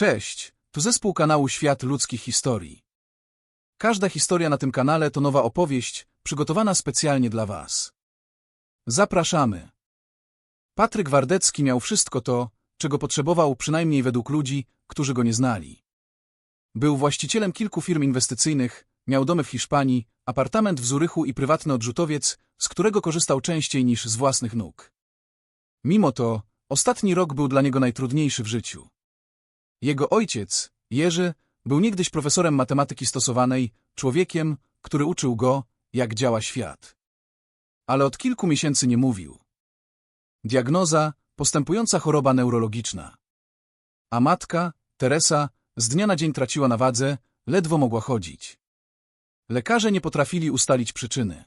Cześć, tu zespół kanału Świat Ludzkich Historii. Każda historia na tym kanale to nowa opowieść, przygotowana specjalnie dla Was. Zapraszamy. Patryk Wardecki miał wszystko to, czego potrzebował przynajmniej według ludzi, którzy go nie znali. Był właścicielem kilku firm inwestycyjnych, miał domy w Hiszpanii, apartament w Zurychu i prywatny odrzutowiec, z którego korzystał częściej niż z własnych nóg. Mimo to, ostatni rok był dla niego najtrudniejszy w życiu. Jego ojciec, Jerzy, był niegdyś profesorem matematyki stosowanej, człowiekiem, który uczył go, jak działa świat. Ale od kilku miesięcy nie mówił. Diagnoza postępująca choroba neurologiczna. A matka, Teresa, z dnia na dzień traciła na wadze, ledwo mogła chodzić. Lekarze nie potrafili ustalić przyczyny.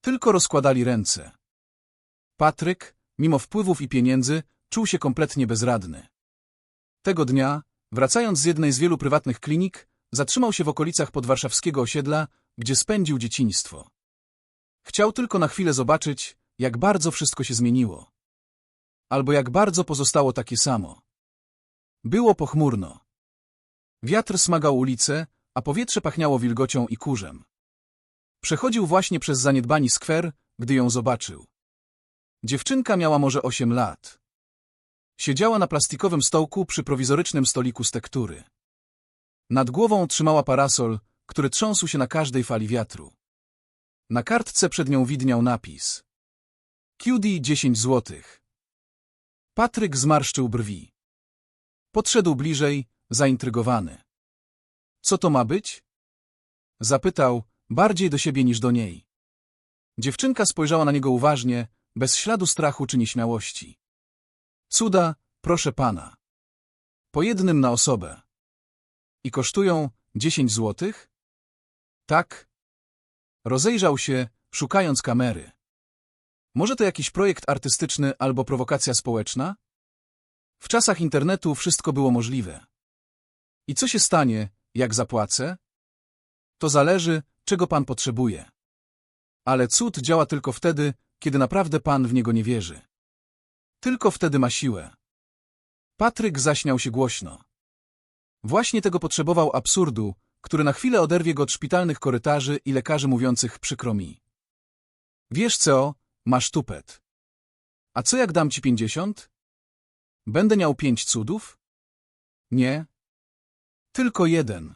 Tylko rozkładali ręce. Patryk, mimo wpływów i pieniędzy, czuł się kompletnie bezradny. Tego dnia, wracając z jednej z wielu prywatnych klinik, zatrzymał się w okolicach podwarszawskiego osiedla, gdzie spędził dzieciństwo. Chciał tylko na chwilę zobaczyć, jak bardzo wszystko się zmieniło. Albo jak bardzo pozostało takie samo. Było pochmurno. Wiatr smagał ulice, a powietrze pachniało wilgocią i kurzem. Przechodził właśnie przez zaniedbani skwer, gdy ją zobaczył. Dziewczynka miała może osiem lat. Siedziała na plastikowym stołku przy prowizorycznym stoliku z tektury. Nad głową trzymała parasol, który trząsł się na każdej fali wiatru. Na kartce przed nią widniał napis. QD 10 złotych. Patryk zmarszczył brwi. Podszedł bliżej, zaintrygowany. Co to ma być? Zapytał, bardziej do siebie niż do niej. Dziewczynka spojrzała na niego uważnie, bez śladu strachu czy nieśmiałości. Cuda, proszę pana. Po jednym na osobę. I kosztują dziesięć złotych? Tak. Rozejrzał się, szukając kamery. Może to jakiś projekt artystyczny albo prowokacja społeczna? W czasach internetu wszystko było możliwe. I co się stanie, jak zapłacę? To zależy, czego pan potrzebuje. Ale cud działa tylko wtedy, kiedy naprawdę pan w niego nie wierzy. Tylko wtedy ma siłę. Patryk zaśmiał się głośno. Właśnie tego potrzebował absurdu, który na chwilę oderwie go od szpitalnych korytarzy i lekarzy mówiących przykro mi. Wiesz co, masz tupet. A co jak dam ci pięćdziesiąt? Będę miał pięć cudów? Nie. Tylko jeden.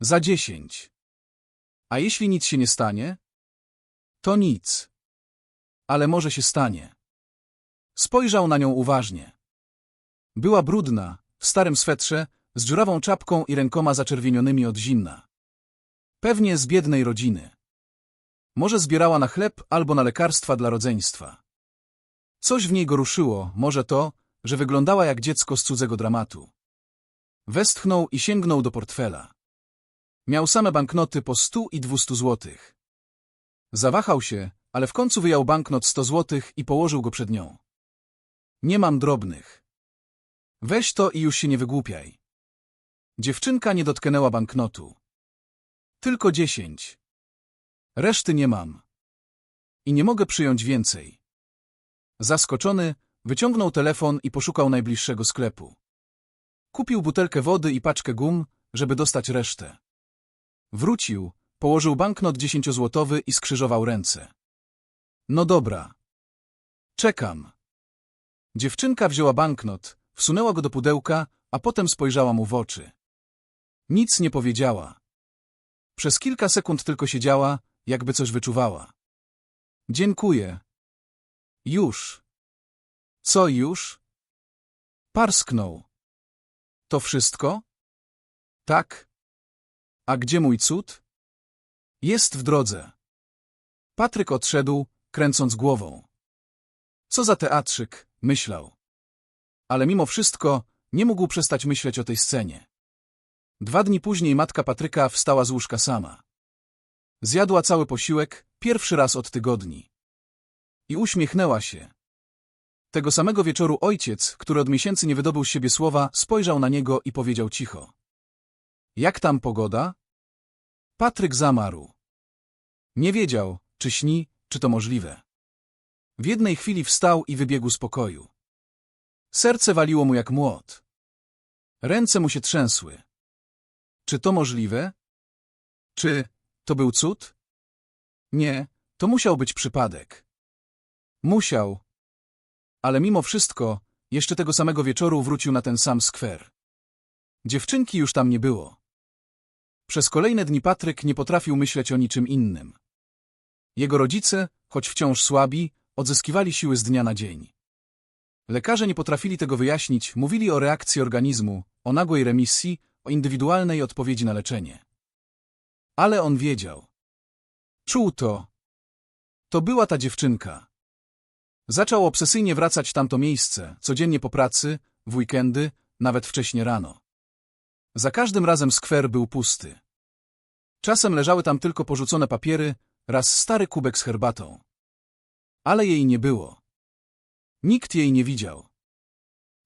Za dziesięć. A jeśli nic się nie stanie? To nic. Ale może się stanie. Spojrzał na nią uważnie. Była brudna, w starym swetrze, z dziurawą czapką i rękoma zaczerwienionymi od zimna. Pewnie z biednej rodziny. Może zbierała na chleb albo na lekarstwa dla rodzeństwa. Coś w niej go ruszyło, może to, że wyglądała jak dziecko z cudzego dramatu. Westchnął i sięgnął do portfela. Miał same banknoty po stu i dwustu złotych. Zawahał się, ale w końcu wyjął banknot sto złotych i położył go przed nią. Nie mam drobnych. Weź to i już się nie wygłupiaj. Dziewczynka nie dotknęła banknotu. Tylko dziesięć. Reszty nie mam. I nie mogę przyjąć więcej. Zaskoczony, wyciągnął telefon i poszukał najbliższego sklepu. Kupił butelkę wody i paczkę gum, żeby dostać resztę. Wrócił, położył banknot dziesięciozłotowy i skrzyżował ręce. No dobra. Czekam. Dziewczynka wzięła banknot, wsunęła go do pudełka, a potem spojrzała mu w oczy. Nic nie powiedziała. Przez kilka sekund tylko siedziała, jakby coś wyczuwała. Dziękuję. Już. Co już? Parsknął. To wszystko? Tak. A gdzie mój cud? Jest w drodze. Patryk odszedł, kręcąc głową. Co za teatrzyk, myślał. Ale mimo wszystko nie mógł przestać myśleć o tej scenie. Dwa dni później matka Patryka wstała z łóżka sama. Zjadła cały posiłek, pierwszy raz od tygodni. I uśmiechnęła się. Tego samego wieczoru ojciec, który od miesięcy nie wydobył z siebie słowa, spojrzał na niego i powiedział cicho. Jak tam pogoda? Patryk zamarł. Nie wiedział, czy śni, czy to możliwe. W jednej chwili wstał i wybiegł z pokoju. Serce waliło mu jak młot. Ręce mu się trzęsły. Czy to możliwe? Czy to był cud? Nie, to musiał być przypadek. Musiał. Ale mimo wszystko, jeszcze tego samego wieczoru wrócił na ten sam skwer. Dziewczynki już tam nie było. Przez kolejne dni Patryk nie potrafił myśleć o niczym innym. Jego rodzice, choć wciąż słabi, odzyskiwali siły z dnia na dzień. Lekarze nie potrafili tego wyjaśnić, mówili o reakcji organizmu, o nagłej remisji, o indywidualnej odpowiedzi na leczenie. Ale on wiedział. Czuł to. To była ta dziewczynka. Zaczął obsesyjnie wracać w tamto miejsce, codziennie po pracy, w weekendy, nawet wcześnie rano. Za każdym razem skwer był pusty. Czasem leżały tam tylko porzucone papiery, raz stary kubek z herbatą. Ale jej nie było. Nikt jej nie widział.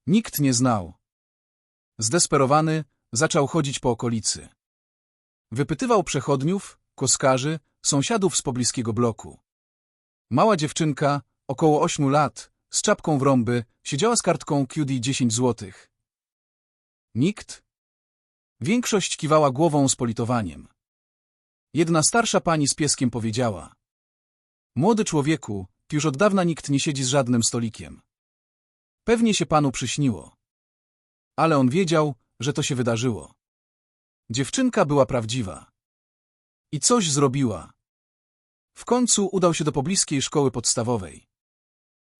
Nikt nie znał. Zdesperowany, zaczął chodzić po okolicy. Wypytywał przechodniów, koskarzy, sąsiadów z pobliskiego bloku. Mała dziewczynka, około ośmiu lat, z czapką w rąby, siedziała z kartką QD 10 złotych. Nikt? Większość kiwała głową z politowaniem. Jedna starsza pani z pieskiem powiedziała. Młody człowieku, już od dawna nikt nie siedzi z żadnym stolikiem. Pewnie się panu przyśniło. Ale on wiedział, że to się wydarzyło. Dziewczynka była prawdziwa. I coś zrobiła. W końcu udał się do pobliskiej szkoły podstawowej.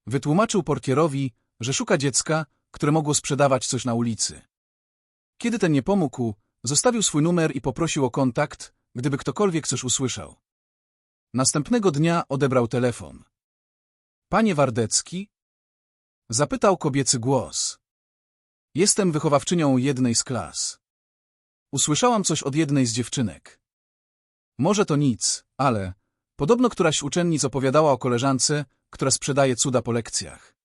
Wytłumaczył portierowi, że szuka dziecka, które mogło sprzedawać coś na ulicy. Kiedy ten nie pomógł, zostawił swój numer i poprosił o kontakt, gdyby ktokolwiek coś usłyszał. Następnego dnia odebrał telefon. Panie Wardecki? Zapytał kobiecy głos. Jestem wychowawczynią jednej z klas. Usłyszałam coś od jednej z dziewczynek. Może to nic, ale podobno któraś uczennic opowiadała o koleżance, która sprzedaje cuda po lekcjach.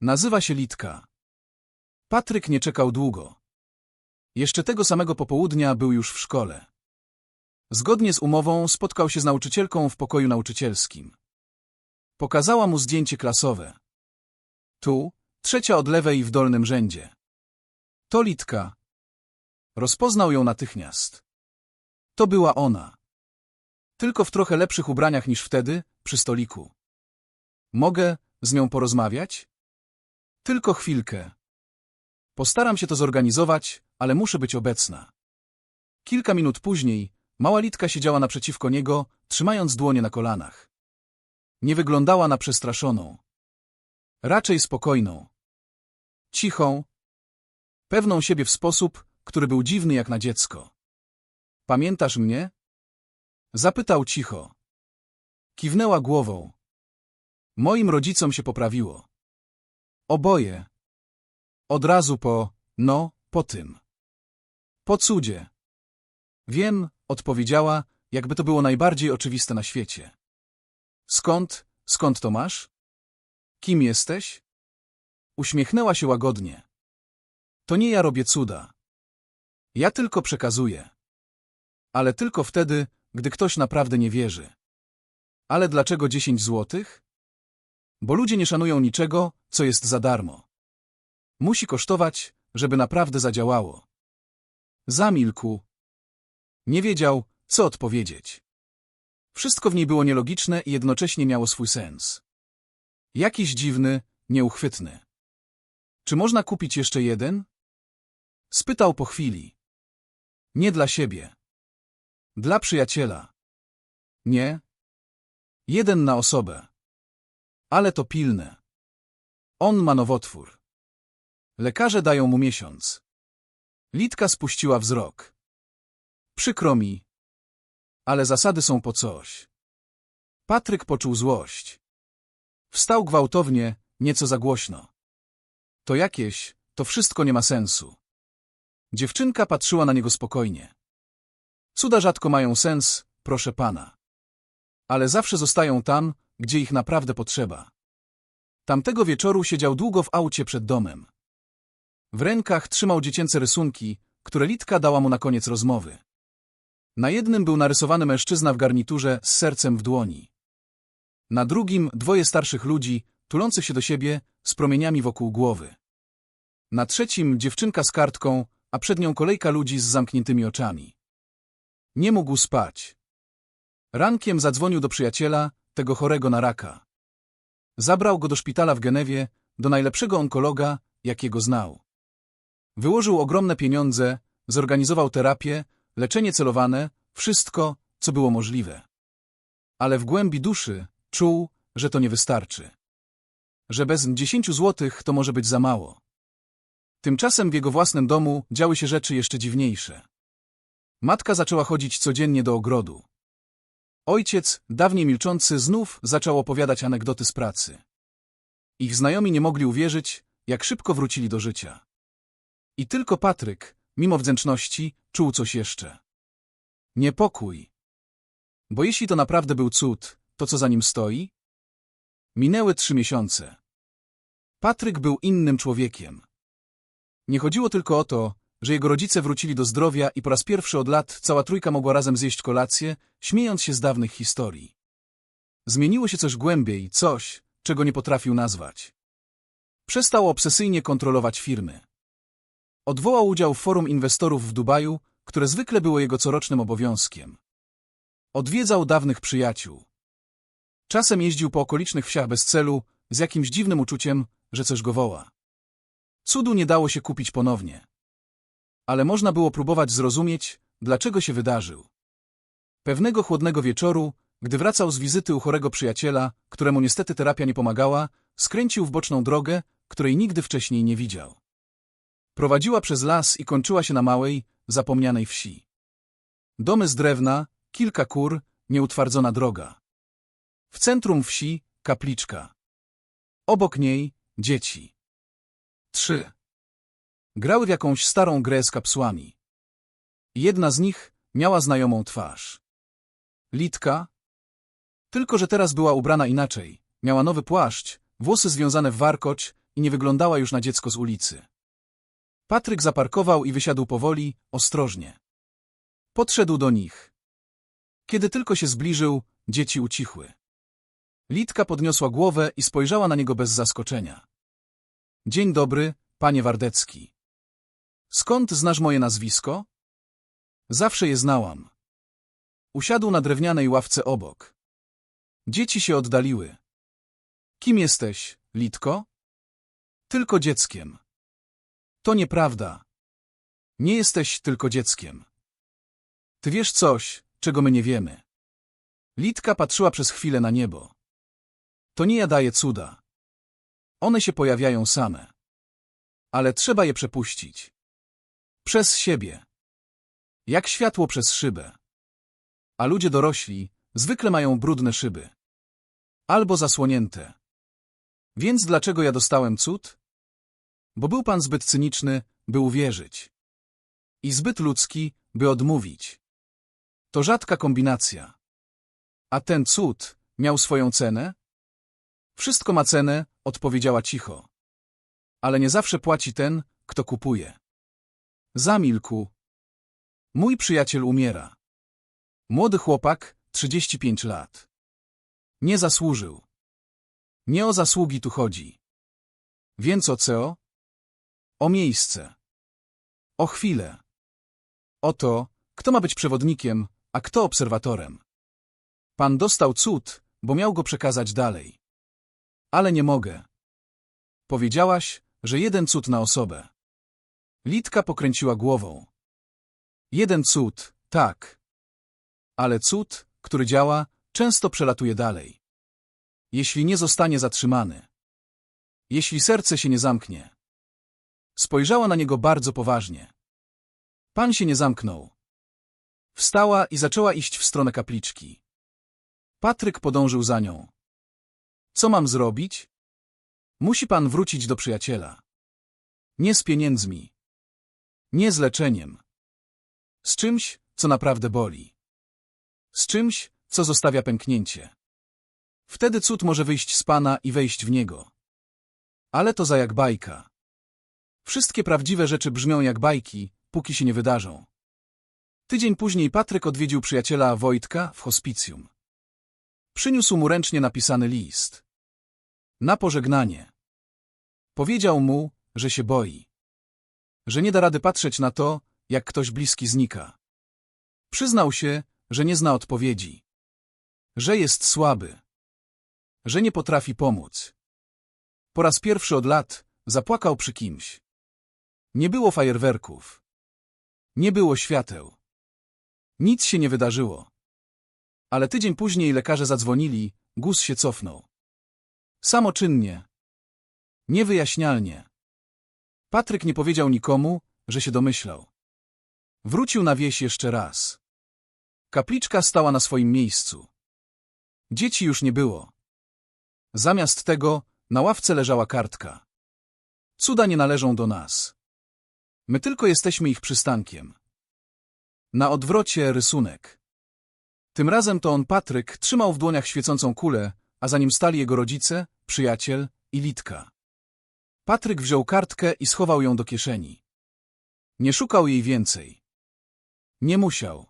Nazywa się Litka. Patryk nie czekał długo. Jeszcze tego samego popołudnia był już w szkole. Zgodnie z umową spotkał się z nauczycielką w pokoju nauczycielskim. Pokazała mu zdjęcie klasowe. Tu, trzecia od lewej w dolnym rzędzie. To Litka. Rozpoznał ją natychmiast. To była ona. Tylko w trochę lepszych ubraniach niż wtedy, przy stoliku. Mogę z nią porozmawiać? Tylko chwilkę. Postaram się to zorganizować, ale muszę być obecna. Kilka minut później mała Litka siedziała naprzeciwko niego, trzymając dłonie na kolanach. Nie wyglądała na przestraszoną. Raczej spokojną. Cichą. Pewną siebie w sposób, który był dziwny jak na dziecko. Pamiętasz mnie? Zapytał cicho. Kiwnęła głową. Moim rodzicom się poprawiło. Oboje. Od razu po, no, po tym. Po cudzie. Wiem, odpowiedziała, jakby to było najbardziej oczywiste na świecie. Skąd, skąd to masz? Kim jesteś? Uśmiechnęła się łagodnie. To nie ja robię cuda. Ja tylko przekazuję. Ale tylko wtedy, gdy ktoś naprawdę nie wierzy. Ale dlaczego dziesięć złotych? Bo ludzie nie szanują niczego, co jest za darmo. Musi kosztować, żeby naprawdę zadziałało. Zamilkł. Nie wiedział, co odpowiedzieć. Wszystko w niej było nielogiczne i jednocześnie miało swój sens. Jakiś dziwny, nieuchwytny. Czy można kupić jeszcze jeden? Spytał po chwili. Nie dla siebie. Dla przyjaciela. Nie. Jeden na osobę. Ale to pilne. On ma nowotwór. Lekarze dają mu miesiąc. Litka spuściła wzrok. Przykro mi. Ale zasady są po coś. Patryk poczuł złość. Wstał gwałtownie, nieco za głośno. To jakieś, to wszystko nie ma sensu. Dziewczynka patrzyła na niego spokojnie. Cuda rzadko mają sens, proszę pana. Ale zawsze zostają tam, gdzie ich naprawdę potrzeba. Tamtego wieczoru siedział długo w aucie przed domem. W rękach trzymał dziecięce rysunki, które Litka dała mu na koniec rozmowy. Na jednym był narysowany mężczyzna w garniturze z sercem w dłoni. Na drugim dwoje starszych ludzi, tulących się do siebie, z promieniami wokół głowy. Na trzecim dziewczynka z kartką, a przed nią kolejka ludzi z zamkniętymi oczami. Nie mógł spać. Rankiem zadzwonił do przyjaciela, tego chorego na raka. Zabrał go do szpitala w Genewie, do najlepszego onkologa, jakiego znał. Wyłożył ogromne pieniądze, zorganizował terapię, leczenie celowane, wszystko, co było możliwe. Ale w głębi duszy czuł, że to nie wystarczy. Że bez 10 złotych to może być za mało. Tymczasem w jego własnym domu działy się rzeczy jeszcze dziwniejsze. Matka zaczęła chodzić codziennie do ogrodu. Ojciec, dawniej milczący, znów zaczął opowiadać anegdoty z pracy. Ich znajomi nie mogli uwierzyć, jak szybko wrócili do życia. I tylko Patryk, mimo wdzięczności, czuł coś jeszcze. Niepokój. Bo jeśli to naprawdę był cud, to co za nim stoi? Minęły trzy miesiące. Patryk był innym człowiekiem. Nie chodziło tylko o to, że jego rodzice wrócili do zdrowia i po raz pierwszy od lat cała trójka mogła razem zjeść kolację, śmiejąc się z dawnych historii. Zmieniło się coś głębiej, coś, czego nie potrafił nazwać. Przestał obsesyjnie kontrolować firmy. Odwołał udział w forum inwestorów w Dubaju, które zwykle było jego corocznym obowiązkiem. Odwiedzał dawnych przyjaciół. Czasem jeździł po okolicznych wsiach bez celu, z jakimś dziwnym uczuciem, że coś go woła. Cudu nie dało się kupić ponownie. Ale można było próbować zrozumieć, dlaczego się wydarzył. Pewnego chłodnego wieczoru, gdy wracał z wizyty u chorego przyjaciela, któremu niestety terapia nie pomagała, skręcił w boczną drogę, której nigdy wcześniej nie widział. Prowadziła przez las i kończyła się na małej, zapomnianej wsi. Domy z drewna, kilka kur, nieutwardzona droga. W centrum wsi kapliczka. Obok niej dzieci. Trzy. Grały w jakąś starą grę z kapsułami. Jedna z nich miała znajomą twarz. Litka. Tylko, że teraz była ubrana inaczej. Miała nowy płaszcz, włosy związane w warkoć i nie wyglądała już na dziecko z ulicy. Patryk zaparkował i wysiadł powoli, ostrożnie. Podszedł do nich. Kiedy tylko się zbliżył, dzieci ucichły. Litka podniosła głowę i spojrzała na niego bez zaskoczenia. Dzień dobry, panie Wardecki. Skąd znasz moje nazwisko? Zawsze je znałam. Usiadł na drewnianej ławce obok. Dzieci się oddaliły. Kim jesteś, Litko? Tylko dzieckiem. To nieprawda. Nie jesteś tylko dzieckiem. Ty wiesz coś, czego my nie wiemy. Litka patrzyła przez chwilę na niebo. To nie ja daję cuda. One się pojawiają same. Ale trzeba je przepuścić. Przez siebie. Jak światło przez szybę. A ludzie dorośli zwykle mają brudne szyby. Albo zasłonięte. Więc dlaczego ja dostałem cud? Bo był pan zbyt cyniczny, by uwierzyć. I zbyt ludzki, by odmówić. To rzadka kombinacja. A ten cud miał swoją cenę? Wszystko ma cenę, odpowiedziała cicho. Ale nie zawsze płaci ten, kto kupuje. Zamilkł. Mój przyjaciel umiera. Młody chłopak, 35 lat. Nie zasłużył. Nie o zasługi tu chodzi. Więc o co? O miejsce. O chwilę. O to, kto ma być przewodnikiem, a kto obserwatorem. Pan dostał cud, bo miał go przekazać dalej. Ale nie mogę. Powiedziałaś, że jeden cud na osobę. Litka pokręciła głową. Jeden cud, tak. Ale cud, który działa, często przelatuje dalej. Jeśli nie zostanie zatrzymany. Jeśli serce się nie zamknie. Spojrzała na niego bardzo poważnie. Pan się nie zamknął. Wstała i zaczęła iść w stronę kapliczki. Patryk podążył za nią. Co mam zrobić? Musi pan wrócić do przyjaciela. Nie z pieniędzmi. Nie z leczeniem. Z czymś, co naprawdę boli. Z czymś, co zostawia pęknięcie. Wtedy cud może wyjść z pana i wejść w niego. Ale to za jak bajka. Wszystkie prawdziwe rzeczy brzmią jak bajki, póki się nie wydarzą. Tydzień później Patryk odwiedził przyjaciela Wojtka w hospicjum. Przyniósł mu ręcznie napisany list. Na pożegnanie. Powiedział mu, że się boi. że nie da rady patrzeć na to, jak ktoś bliski znika. Przyznał się, że nie zna odpowiedzi. Że jest słaby. Że nie potrafi pomóc. Po raz pierwszy od lat zapłakał przy kimś. Nie było fajerwerków. Nie było świateł. Nic się nie wydarzyło. Ale tydzień później lekarze zadzwonili, guz się cofnął. Samoczynnie. Niewyjaśnialnie. Patryk nie powiedział nikomu, że się domyślał. Wrócił na wieś jeszcze raz. Kapliczka stała na swoim miejscu. Dzieci już nie było. Zamiast tego na ławce leżała kartka. Cuda nie należą do nas. My tylko jesteśmy ich przystankiem. Na odwrocie rysunek. Tym razem to on Patryk trzymał w dłoniach świecącą kulę, a za nim stali jego rodzice, przyjaciel i Litka. Patryk wziął kartkę i schował ją do kieszeni. Nie szukał jej więcej. Nie musiał.